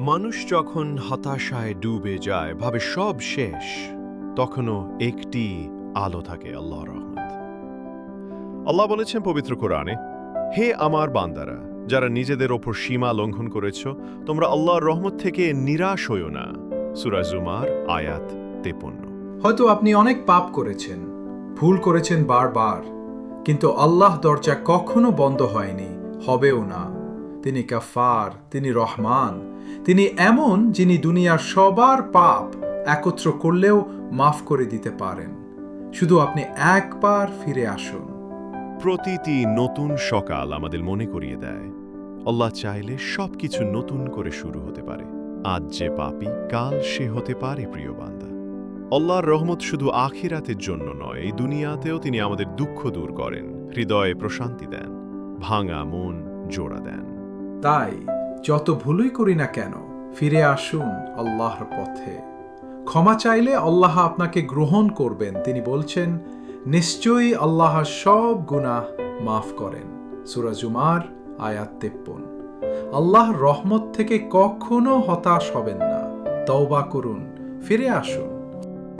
মানুষ যখন হতাশায় ডুবে যায়, ভাবে সব শেষ, তখনও একটি আলো থাকে আল্লাহ রহমত। আল্লাহ বলেছেন পবিত্র কোরআনে, হে আমার বান্দারা, যারা নিজেদের ওপর সীমা লঙ্ঘন করেছ, তোমরা আল্লাহর রহমত থেকে নিরাশ হইও না। সুরা জুমার আয়াত তেপন্ন। হয়তো আপনি অনেক পাপ করেছেন, ভুল করেছেন বারবার, কিন্তু আল্লাহ দরজা কখনো বন্ধ হয়নি, হবেও না। তিনি কাফার, তিনি রহমান, তিনি এমন যিনি দুনিয়ার সবার পাপ একত্র করলেও মাফ করে দিতে পারেন। শুধু আপনি একবার ফিরে আসুন। প্রতিটি নতুন সকাল আমাদের মনে করিয়ে দেয়। আল্লাহ চাইলে সবকিছু নতুন করে শুরু হতে পারে। আজ যে পাপি, কাল সে হতে পারে, প্রিয় বান্দা। আল্লাহর রহমত শুধু আখিরাতের জন্য নয়, এই দুনিয়াতেও তিনি আমাদের দুঃখ দূর করেন, হৃদয়ে প্রশান্তি দেন, ভাঙা মন জোড়া দেন। তাই যত ভুলই করি না কেন, ফিরে আসুন আল্লাহর পথে। ক্ষমা চাইলে আল্লাহ আপনাকে গ্রহণ করবেন। তিনি বলছেন, নিশ্চয়ই আল্লাহ সব গুনাহ মাফ করেন। সুরাজুমার আয়াত তেপ্পন। আল্লাহর রহমত থেকে কখনো হতাশ হবেন না। তওবা করুন, ফিরে আসুন।